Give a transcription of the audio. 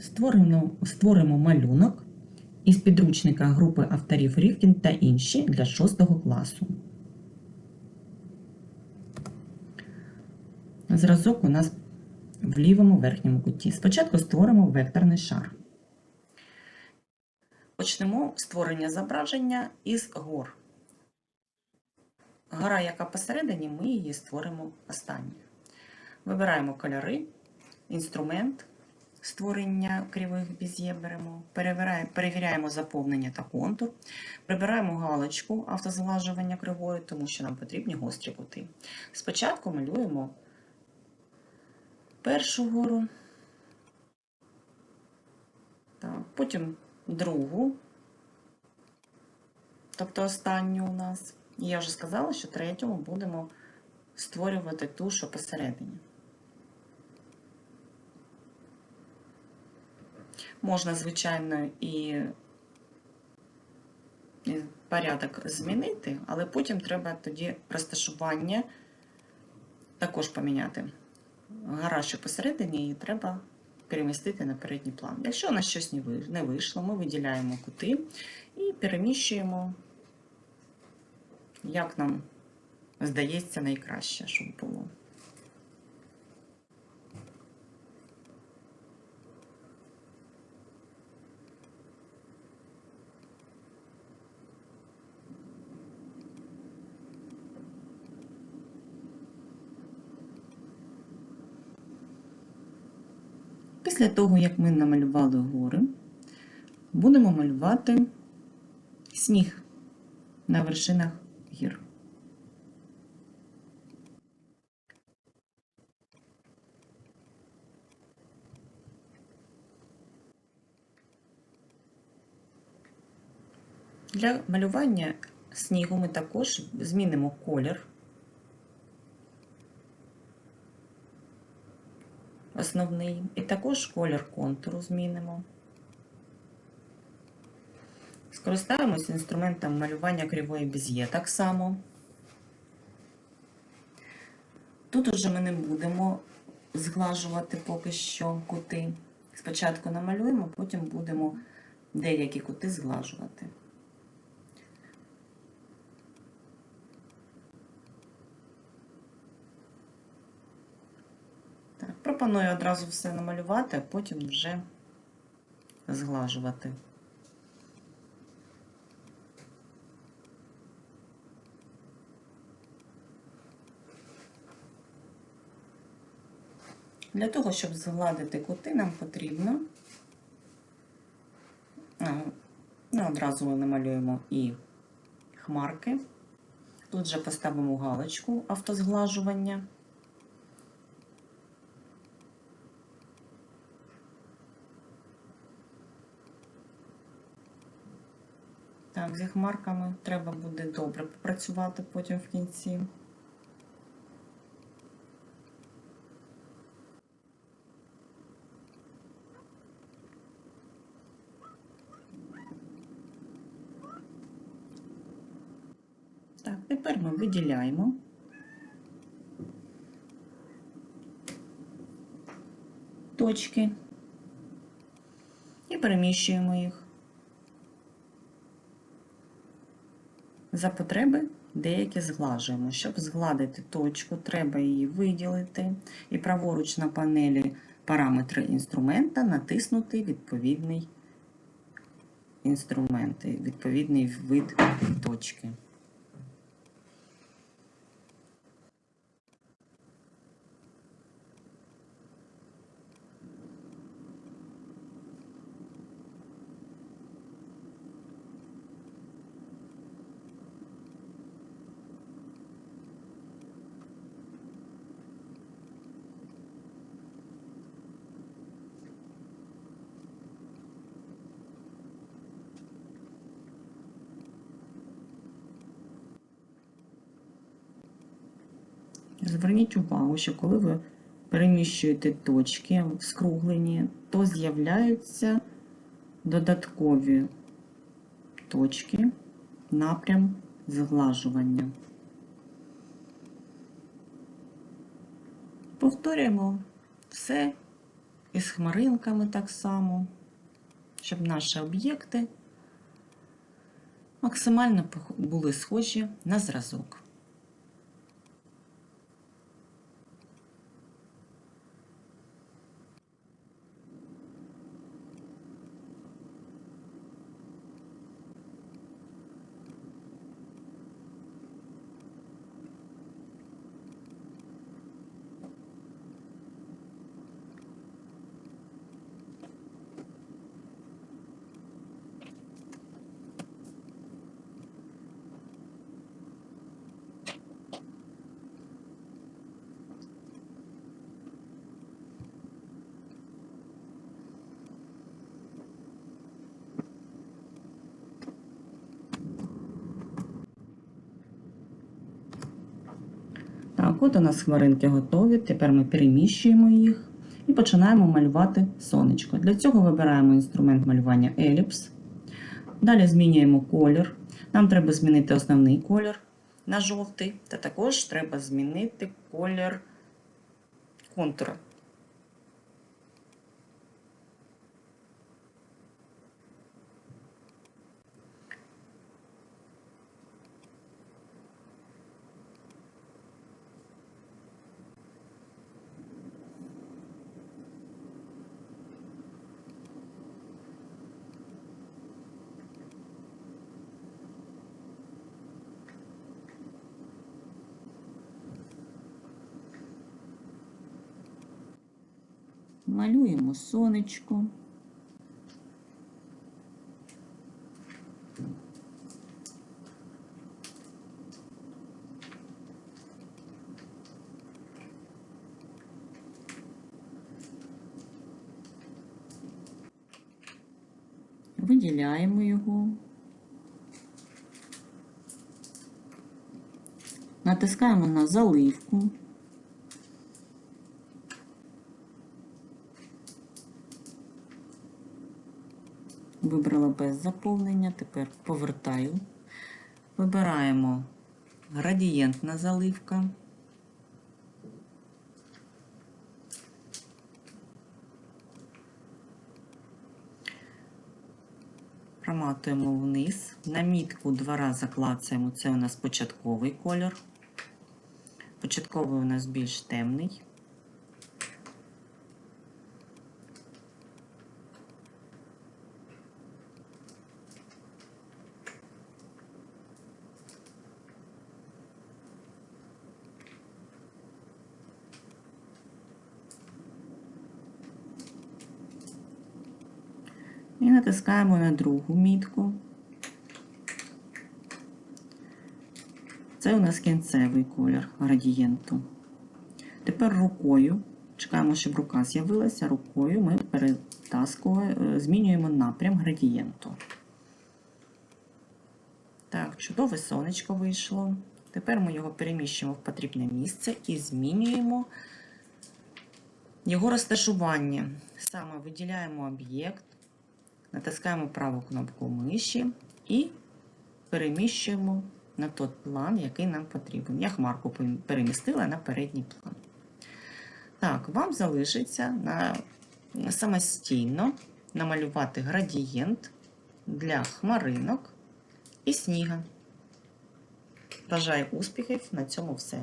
Створимо, створимо малюнок із підручника групи авторів Рівкін та інші для 6 класу. Зразок у нас в лівому верхньому куті. Спочатку створимо векторний шар. Почнемо створення зображення із гор. Гора, яка посередині, ми її створимо останньою. Вибираємо кольори, інструмент створення кривих без'є беремо, перевіряємо, заповнення та контур, прибираємо галочку автозглажування кривої, тому що нам потрібні гострі кути. Спочатку малюємо першу гору, потім другу, тобто останню у нас. І я вже сказала, що третю ми будемо створювати ту, що посередині. Можна, звичайно, і порядок змінити, але потім треба тоді розташування також поміняти. Гора, що посередині, її треба перемістити на передній план. Якщо у нас щось не вийшло, ми виділяємо кути і переміщуємо, як нам здається, найкраще, щоб було. Після того, як ми намалювали гори, будемо малювати сніг на вершинах гір. Для малювання снігу ми також змінимо колір основний, і також колір контуру змінимо. Скористаємось інструментом малювання кривої без'є так само. Тут уже ми не будемо зглажувати поки що кути. Спочатку намалюємо, потім будемо деякі кути зглажувати. Пропоную одразу все намалювати, а потім вже зглажувати. Для того, щоб згладити кути, нам потрібно ну, одразу намалюємо і хмарки. Тут же поставимо галочку автозглажування. Так, зі хмарками треба буде добре попрацювати потім в кінці. Так, тепер ми виділяємо. Точки і переміщуємо їх. За потреби деякі зглажуємо. Щоб згладити точку, треба її виділити і праворуч на панелі параметри інструмента натиснути відповідний інструмент, відповідний вид точки. Зверніть увагу, що коли ви переміщуєте точки в скруглені, то з'являються додаткові точки, напрям зглажування. Повторюємо все І з хмаринками так само, щоб наші об'єкти максимально були схожі на зразок. Так, от у нас хмаринки готові. Тепер ми переміщуємо їх і починаємо малювати сонечко. Для цього вибираємо інструмент малювання еліпс. Далі змінюємо колір. Нам треба змінити основний колір на жовтий, та також треба змінити колір контура. Малюємо сонечко. Виділяємо його. Натискаємо на заливку. Вибрала без заповнення, тепер повертаю. Вибираємо градієнтна заливка. Проматуємо вниз. На мітку два рази клацаємо. Це у нас початковий колір. Початковий у нас більш темний. І натискаємо на другу мітку. Це у нас кінцевий колір градієнту. Тепер рукою, чекаємо, щоб рука з'явилася, рукою ми перетаскуємо, змінюємо напрям градієнту. Так, чудове сонечко вийшло. Тепер ми його переміщуємо в потрібне місце і змінюємо його розташування. Саме виділяємо об'єкт, натискаємо праву кнопку миші і переміщуємо на той план, який нам потрібен. Я хмарку перемістила на передній план. Так, вам залишиться на, самостійно намалювати градієнт для хмаринок і сніга. Бажаю успіхів! На цьому все.